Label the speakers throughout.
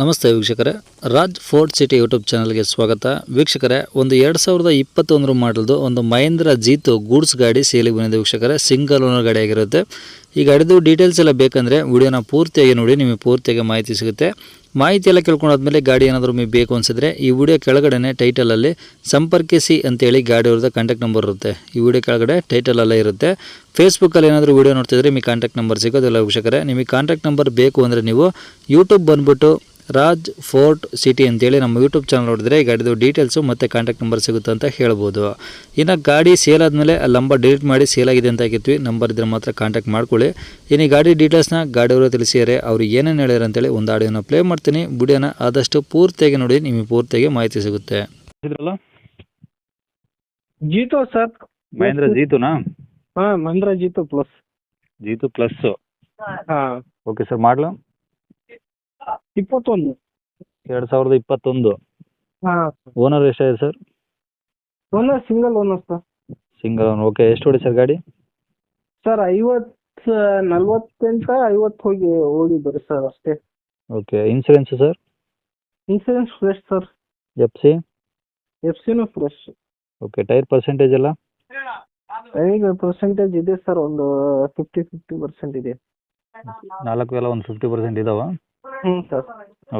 Speaker 1: ನಮಸ್ತೆ ವೀಕ್ಷಕರೇ. Raj fort city YouTube ಚಾನಲ್ಗೆ ಸ್ವಾಗತ. ವೀಕ್ಷಕರೇ, ಒಂದು ಎರಡು ಸಾವಿರದ ಇಪ್ಪತ್ತೊಂದರ ಮಾಡಲ್ದು ಒಂದು ಮಹೇಂದ್ರ ಜೀತು ಗೂಡ್ಸ್ ಗಾಡಿ ಸೇಲಿಗೆ ಬಂದಿದೆ ವೀಕ್ಷಕರೇ. ಸಿಂಗಲ್ ಓನರ್ ಗಾಡಿ ಆಗಿರುತ್ತೆ. ಈ ಗಾಡಿದು ಡೀಟೇಲ್ಸ್ ಎಲ್ಲ ಬೇಕಂದರೆ ವಿಡಿಯೋನ ಪೂರ್ತಿಯಾಗಿ ನೋಡಿ, ನಿಮಗೆ ಪೂರ್ತಿಯಾಗಿ ಮಾಹಿತಿ ಸಿಗುತ್ತೆ. ಮಾಹಿತಿ ಎಲ್ಲ ಕೇಳ್ಕೊಂಡಾದ್ಮೇಲೆ ಗಾಡಿ ಏನಾದರೂ ನಿಮಗೆ ಬೇಕು ಅನಿಸಿದ್ರೆ ಈ ವಿಡಿಯೋ ಕೆಳಗಡೆ ಟೈಟಲಲ್ಲಿ ಸಂಪರ್ಕಿಸಿ ಅಂತೇಳಿ ಗಾಡಿ ಅವ್ರದ್ದು ಕಾಂಟ್ಯಾಕ್ಟ್ ನಂಬರ್ ಇರುತ್ತೆ. ಈ ವಿಡಿಯೋ ಕೆಳಗಡೆ ಟೈಟಲಲ್ಲೇ ಇರುತ್ತೆ. ಫೇಸ್ಬುಕ್ಕಲ್ಲಿ ಏನಾದರೂ ವೀಡಿಯೋ ನೋಡ್ತಿದ್ರೆ ನಿಮಗೆ ಕಾಂಟ್ಯಾಕ್ಟ್ ನಂಬರ್ ಸಿಗೋದಿಲ್ಲ ವೀಕ್ಷಕರೇ. ನಿಮಗೆ ಕಾಂಟ್ಯಾಕ್ಟ್ ನಂಬರ್ ಬೇಕು ಅಂದರೆ ನೀವು ಯೂಟ್ಯೂಬ್ ಬಂದುಬಿಟ್ಟು ರಾಜ್ ಫೋರ್ಟ್ ಸಿಟಿ ಅಂತೇಳಿ ನಮ್ಮ ಯೂಟ್ಯೂಬ್ ಚಾನಲ್ ನೋಡಿದ್ರೆ ಈ ಗಾಡಿದು ಡೀಟೇಲ್ಸು ಮತ್ತು ಕಾಂಟ್ಯಾಕ್ಟ್ ನಂಬರ್ ಸಿಗುತ್ತೆ ಅಂತ ಹೇಳ್ಬೋದು. ಇನ್ನು ಗಾಡಿ ಸೇಲ್ ಆದಮೇಲೆ ಆ ನಂಬರ್ ಡಿಲೀಟ್ ಮಾಡಿ ಸೇಲ್ ಆಗಿದೆ ಅಂತ ಹಾಕಿದ್ವಿ ನಂಬರ್ ಇದ್ರೆ ಮಾತ್ರ ಕಾಂಟ್ಯಾಕ್ಟ್ ಮಾಡ್ಕೊಳ್ಳಿ. ಇನ್ನು ಈ ಗಾಡಿ ಡೀಟೇಲ್ಸ್ನ ಗಾಡಿಯವರು ತಿಳಿಸಿದರೆ ಅವರು ಏನೇನು ಹೇಳ್ಯಾರ ಅಂತೇಳಿ ಒಂದು ಆಡಿಯೋನ ಪ್ಲೇ ಮಾಡ್ತೀನಿ ವಿಡಿಯೋನ ಆದಷ್ಟು ಪೂರ್ತಿಯಾಗಿ ನೋಡಿ ನಿಮಗೆ ಪೂರ್ತಿಯಾಗಿ ಮಾಹಿತಿ ಸಿಗುತ್ತೆ.
Speaker 2: ಇದ್ರಲ್ಲ?
Speaker 3: ಜೀತೋ ಸರ್.
Speaker 2: ಮಹೇಂದ್ರ ಜೀತುನಾ?
Speaker 3: ಹಾ ಮಹೇಂದ್ರ ಜೀತು ಪ್ಲಸ್
Speaker 2: ಜೀತು ಪ್ಲಸ್
Speaker 3: ಹಾ.
Speaker 2: ಓಕೆ ಸರ್ ಮಾಡಲು?
Speaker 3: ಇಪ್ಪತ್ತೊಂದು.
Speaker 2: ಎರಡ್ ಸಾವಿರದ ಇಪ್ಪತ್ತೊಂದು.
Speaker 3: ಹಾ.
Speaker 2: ಓನರ್ ಎಷ್ಟಾಗಿದೆ sir
Speaker 3: owner single owner sir
Speaker 2: single owner okay ಎಷ್ಟು ಹೊಡಿ ಸರ್ ಗಾಡಿ?
Speaker 3: ಸರ್ ಐವತ್ತು ನಲ್ವತ್ತೆಂಟ ಐವತ್ತು ಹೋಗಿ ಹೋಗಿದ್ದಾರೆ ಸರ್ ಅಷ್ಟೇ.
Speaker 2: Okay insurance sir?
Speaker 3: Insurance fresh sir.
Speaker 2: F C
Speaker 3: F ಸಿನೂ fresh
Speaker 2: okay tyre percentage ಎಲ್ಲ?
Speaker 3: ಈಗ ಪರ್ಸೆಂಟೇಜ್ ಇದೆ ಸರ್ ಒಂದು ಫಿಫ್ಟಿ ಫಿಫ್ಟಿ ಪರ್ಸೆಂಟ್ ಇದೆ.
Speaker 2: ನಾಲ್ಕು ಎಲ್ಲ ಒಂದು ಫಿಫ್ಟಿ ಪರ್ಸೆಂಟ್ ಇದಾವ?
Speaker 3: ಹ್ಞೂ ಸರ್.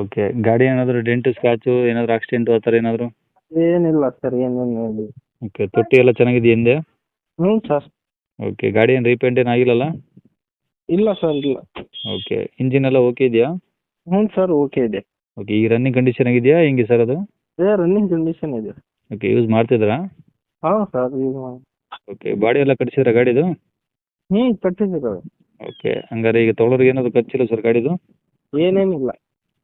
Speaker 2: ಓಕೆ ಗಾಡಿ ಏನಾದರೂ ಡೆಂಟು ಸ್ಕ್ರಾಚು ಏನಾದರೂ ಆಕ್ಸಿಡೆಂಟು ಆ ಥರ ಏನಾದರೂ?
Speaker 3: ಏನಿಲ್ಲ ಸರ್ ಏನೇನು ಇಲ್ಲ.
Speaker 2: ಓಕೆ ತೊಟ್ಟಿ ಎಲ್ಲ ಚೆನ್ನಾಗಿದೆ ಹಿಂದೆ?
Speaker 3: ಹ್ಞೂ ಸರ್.
Speaker 2: ಓಕೆ ಗಾಡಿ ಏನು ರೀಪೇಂಟ್ ಏನು ಆಗಿಲ್ಲಲ್ಲ?
Speaker 3: ಇಲ್ಲ ಸರ್ ಇಲ್ಲ.
Speaker 2: ಓಕೆ ಇಂಜಿನ್ ಎಲ್ಲ ಓಕೆ ಇದೆಯಾ?
Speaker 3: ಹ್ಞೂ ಸರ್ ಓಕೆ ಇದೆ.
Speaker 2: ಓಕೆ ಈ ರನ್ನಿಂಗ್ ಕಂಡೀಷನ್ ಆಗಿದೆಯಾ? ಹೆಂಗೆ ಸರ್ ಅದು?
Speaker 3: ಏ ರನ್ನಿಂಗ್ ಕಂಡೀಷನ್ ಇದೆ.
Speaker 2: ಓಕೆ ಯೂಸ್ ಮಾಡ್ತಿದ್ರಾ?
Speaker 3: ಹಾಂ ಸರ್ ಯೂಸ್ ಮಾಡಿ
Speaker 2: ಓಕೆ ಬಾಡಿ ಎಲ್ಲ ಕಟ್ಸಿದ್ರಾ ಗಾಡಿದು?
Speaker 3: ಹ್ಞೂ ಕಟ್ಟಿದ್ದೀರ
Speaker 2: ಓಕೆ ಹಂಗಾರೆ ಈಗ ತೊಗೊಳೋರಿಗೆ ಏನಾದ್ರು ಖರ್ಚಿಲ್ಲ ಸರ್ ಗಾಡಿದು?
Speaker 3: ಏನೇನಿಲ್ಲ.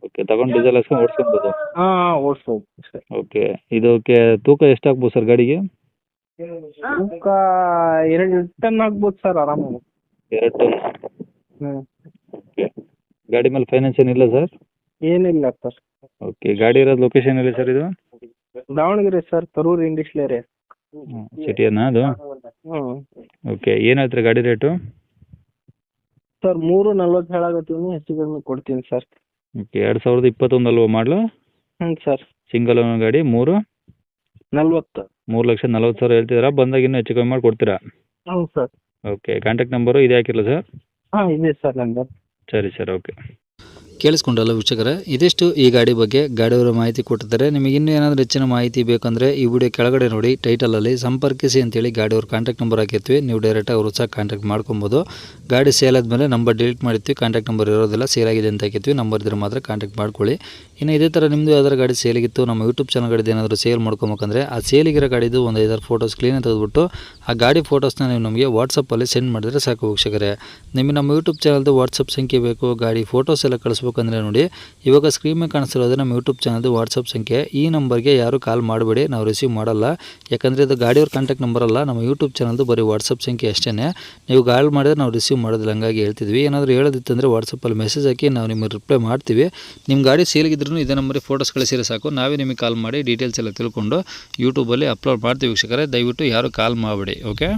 Speaker 2: ಓಕೆ ತಗೊಂಡು ಡೀಸೆಲ್ ಹಾಕ್ಸ್ಕೊಂಡು ಓಡಿಸ್ಕೊಬೋದು?
Speaker 3: ಹಾಂ ಓಡಿಸ್ಬೋದು ಸರ್
Speaker 2: ಓಕೆ ಇದಕ್ಕೆ ತೂಕ ಎಷ್ಟು ಆಗ್ಬೋದು ಸರ್ ಗಾಡಿಗೆ?
Speaker 3: ತೂಕ ಎರಡು ಟನ್ ಆಗ್ಬೋದು ಸರ್ ಆರಾಮಾಗಿ.
Speaker 2: ಎರಡು ಟನ್.
Speaker 3: ಹ್ಞೂ
Speaker 2: ಗಾಡಿ ಮೇಲೆ ಫೈನಾನ್ಸ್ ಏನಿಲ್ಲ ಸರ್
Speaker 3: ಏನಿಲ್ಲ ಸರ್
Speaker 2: ಓಕೆ ಗಾಡಿ ಇರೋದು ಲೊಕೇಶನ್ ಎಲ್ಲಿ ಸರ್ ಇದು?
Speaker 3: ದಾವಣಗೆರೆ ಸರ್ ತರೂರು ಸಿಟಿ
Speaker 2: ಸಿಟಿಯನ್ನ ಅದು?
Speaker 3: ಹ್ಞೂ
Speaker 2: ಓಕೆ ಏನು ಹೇಳ್ತೀರಿ ಗಾಡಿ ರೇಟು
Speaker 3: ಸರ್ ಮೂರು ನಲ್ವತ್ತು ಹೇಳಾಗತ್ತೀನಿ ಹೆಚ್ಚು ಕಡಿಮೆ ಕೊಡ್ತೀನಿ ಸರ್
Speaker 2: ಓಕೆ ಎರಡು ಸಾವಿರದ ಇಪ್ಪತ್ತೊಂದು ಅಲ್ವಾ ಮಾಡಲು
Speaker 3: ಹ್ಞೂ ಸರ್
Speaker 2: ಸಿಂಗಲ್ ಓನರ್ ಗಾಡಿ ಮೂರು?
Speaker 3: ನಲ್ವತ್ತು.
Speaker 2: ಮೂರು ಲಕ್ಷ ನಲ್ವತ್ತು ಸಾವಿರ ಹೇಳ್ತಿದ್ದೀರಾ ಬಂದಾಗ ಇನ್ನೂ ಹೆಚ್ಚು ಕಮ್ಮಿ ಮಾಡಿ ಕೊಡ್ತೀರಾ?
Speaker 3: ಹ್ಞೂ ಸರ್
Speaker 2: ಓಕೆ ಕಾಂಟ್ಯಾಕ್ಟ್ ನಂಬರು ಇದೇ ಹಾಕಿರಲ್ಲ ಸರ್
Speaker 3: ಹಾಂ ಇದೆ ಸರ್ ನಂದು.
Speaker 2: ಸರಿ ಸರ್ ಓಕೆ
Speaker 1: ಕೇಳಿಸ್ಕೊಂಡಲ್ಲ ವೀಕ್ಷಕರೇ? ಇದಿಷ್ಟು ಈ ಗಾಡಿ ಬಗ್ಗೆ ಗಾಡಿಯವರ ಮಾಹಿತಿ ಕೊಟ್ಟಿದ್ದಾರೆ. ನಿಮಗೆ ಇನ್ನೂ ಏನಾದರೂ ಹೆಚ್ಚಿನ ಮಾಹಿತಿ ಬೇಕಂದರೆ ಈ ವಿಡಿಯೋ ಕೆಳಗಡೆ ನೋಡಿ ಟೈಟಲಲ್ಲಿ ಸಂಪರ್ಕಿಸಿ ಅಂತೇಳಿ ಗಾಡಿಯವ್ರ ಕಾಂಟ್ಯಾಕ್ಟ್ ನಂಬರ್ ಹಾಕಿರ್ತೀವಿ. ನೀವು ಡೈರೆಕ್ಟ್ ಅವರು ಸಹ ಕಾಂಟ್ಯಾಕ್ಟ್ ಮಾಡ್ಕೊಬೋದು. ಗಾಡಿ ಸೇಲ್ ಆದಮೇಲೆ ನಂಬರ್ ಡಿಲೀಟ್ ಮಾಡಿರ್ತೀವಿ. ಕಾಂಟ್ಯಾಕ್ಟ್ ನಂಬರ್ ಇರೋದಿಲ್ಲ ಸೇಲ್ ಆಗಿದೆ ಅಂತ ಹಾಕಿರ್ತೀವಿ. ನಂಬರ್ ಇದ್ರೆ ಮಾತ್ರ ಕಾಂಟ್ಯಾಕ್ಟ್ ಮಾಡ್ಕೊಳ್ಳಿ. ಇನ್ನು ಇದೇ ಥರ ನಿಮ್ಮದು ಯಾವ್ದಾರು ಗಾಡಿ ಸೇಲಿಗಿತ್ತು ನಮ್ಮ ಯೂಟ್ಯೂಬ್ ಚಾನಲ್ ಗಾಡಿದು ಏನಾದರೂ ಸೇಲ್ ಮಾಡ್ಕೊಬೇಕಂದ್ರೆ ಆ ಸೇಲಿಗಿರೋ ಗಾಡಿದು ಒಂದು ಐದಾರು ಫೋಟೋಸ್ ಕ್ಲೀನ್ ತೆಗೆದುಬಿಟ್ಟು, ಆ ಗಾಡಿ ಫೋಟೋಸ್ನ ನೀವು ನಮಗೆ ವಾಟ್ಸಪ್ಪಲ್ಲಿ ಸೆಂಡ್ ಮಾಡಿದ್ರೆ ಸಾಕು ವೀಕ್ಷಕರೇ. ನಿಮಗೆ ನಮ್ಮ ಯೂಟ್ಯೂಬ್ ಚಾನಲ್ದು ವಾಟ್ಸಪ್ ಸಂಖ್ಯೆ ಬೇಕು, ಗಾಡಿ ಫೋಟೋಸ್ ಎಲ್ಲ ಕಳಿಸ್ಬೇಕಂದ್ರೆ ನೋಡಿ, ಇವಾಗ ಸ್ಕ್ರೀನ್ ಮೇಲೆ ಕಾಣಿಸ್ತಿರೋದು ನಮ್ಮ ಯೂಟ್ಯೂಬ್ ಚಾನಲ್ದು ವಾಟ್ಸಪ್ ಸಂಖ್ಯೆ. ಈ ನಂಬರ್ಗೆ ಯಾರು ಕಾಲ್ ಮಾಡಬೇಡಿ, ನಾವು ರಿಸೀವ್ ಮಾಡಲ್ಲ. ಯಾಕಂದರೆ ಇದು ಗಾಡಿಯವ್ರ ಕಾಂಟ್ಯಾಕ್ಟ್ ನಂಬರ್ ಅಲ್ಲ, ನಮ್ಮ ಯೂಟ್ಯೂಬ್ ಚಾನಲ್ದು ಬರೀ ವಾಟ್ಸಪ್ ಸಂಖ್ಯೆ ಅಷ್ಟೇ ನೀವು ಕಾಲ್ ಮಾಡಿದ್ರೆ ನಾವು ರಿಸೀವ್ ಮಾಡೋದಿಲ್ಲ, ಹಂಗಾಗಿ ಹೇಳ್ತಿದ್ವಿ. ಏನಾದರೂ ಹೇಳೋದಿತ್ತಂದರೆ ವಾಟ್ಸಪ್ಪಲ್ಲಿ ಮೆಸೇಜ್ ಹಾಕಿ ನಾವು ನಿಮಗೆ ರಿಪ್ಲೈ ಮಾಡ್ತೀವಿ. ನಿಮ್ಮ ಗಾಡಿ ಸೇಲಿಗಿದ್ರೂ ಇದೇ ನಂಬರಿಗೆ ಫೋಟೋಸ್ ಕಳಿಸಿದ್ರೆ ಸಾಕು. ನಾವೇ ನಿಮಗೆ ಕಾಲ್ ಮಾಡಿ ಡೀಟೇಲ್ಸ್ ಎಲ್ಲ ತಿಳ್ಕೊಂಡು ಯೂಟ್ಯೂಬಲ್ಲಿ ಅಪ್ಲೋಡ್ ಮಾಡ್ತೀವಿ ವೀಕ್ಷಕರೇ. ದಯವಿಟ್ಟು ಯಾರು ಕಾಲ್ ಮಾಡಬೇಡಿ ಓಕೆ